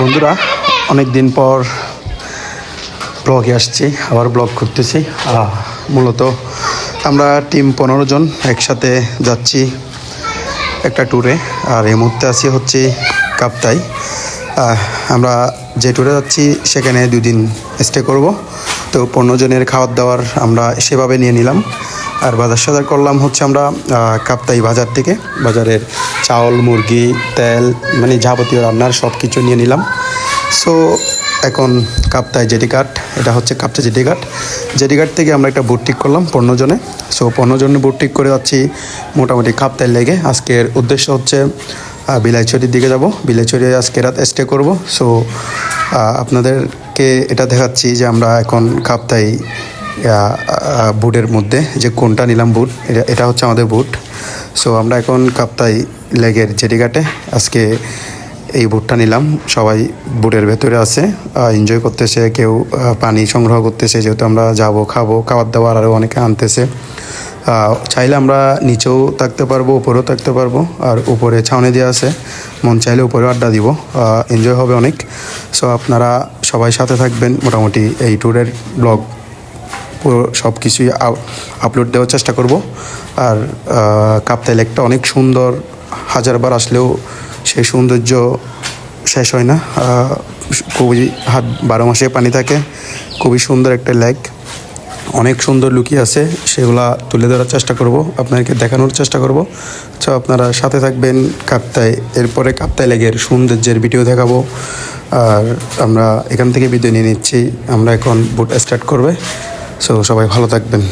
বন্ধুরা অনেক দিন পর ব্লগে আসছি, আবার ব্লগ করতেছি। মূলত আমরা টিম পনেরো জন একসাথে যাচ্ছি একটা ট্যুরে আর এই মুহূর্তে আছি হচ্ছে কাপ্তাই। আমরা যে ট্যুরে যাচ্ছি, সেখানে দুদিন স্টে করব। তো পনেরো জনের খাবার দাবার আমরা সেভাবে নিয়ে নিলাম। আর বাজার সাজার করলাম হচ্ছে আমরা কাপ্তাই বাজার থেকে। বাজারের চাউল, মুরগি, তেল মানে যাবতীয় রান্নার সব কিছু নিয়ে নিলাম। সো এখন জেটি ঘাট এটা হচ্ছে কাপ্তা জেটি ঘাট জেটি ঘাট থেকে আমরা একটা বুট ঠিক করলাম পনেরো জনে সো পনেরো জনে বুট ঠিক করে যাচ্ছি মোটামুটি কাপ্তাই লেগে। আজকের উদ্দেশ্য হচ্ছে বিলাইছড়ির দিকে যাব। বিলাইছড়ি আজকে রাত স্টে করব। সো আপনাদেরকে এটা দেখাচ্ছি যে আমরা এখন কাপ্তাই বুটের মধ্যে, যে কোনটা নিলাম বুট, এটা এটা হচ্ছে আমাদের বুট। সো আমরা এখন কাপ্তাই লেগের জেটিঘাটে আজকে এই বুটটা নিলাম। সবাই বুটের ভেতরে আছে এনজয় করতেছে, কেউ পানি সংগ্রহ করতেছে, যেহেতু আমরা যাব, খাব, খাবার দাবার আরও অনেকে আনতেছে। চাইলে আমরা নিচেও থাকতে পারব, উপরেও থাকতে পারব, আর উপরে ছাউনি দেওয়া আছে। মন চাইলে উপরেও আড্ডা দিব এনজয় হবে অনেক। সো আপনারা সবাই সাথে থাকবেন মোটামুটি এই ট্যুরের ব্লগ পুরো সব কিছুই আপলোড দেওয়ার চেষ্টা করব। আর কাপ্তাই লেকটা অনেক সুন্দর। হাজারবার আসলেও সেই সৌন্দর্য শেষ হয় না। খুবই হাত বারো মাসে পানি থাকে। খুবই সুন্দর একটা লেক অনেক সুন্দর লুকিয়ে আছে। সেগুলা তুলে ধরার চেষ্টা করব। আপনাদেরকে দেখানোর চেষ্টা করব। তো আপনারা সাথে থাকবেন কাপ্তায় এরপরে কাপ্তায় লেগের সৌন্দর্যের ভিডিও দেখাবো। আর আমরা এখান থেকে বিদায় নিয়ে নিচ্ছি। আমরা এখন বুট স্টার্ট করবে। সো সবাই ভালো থাকবেন।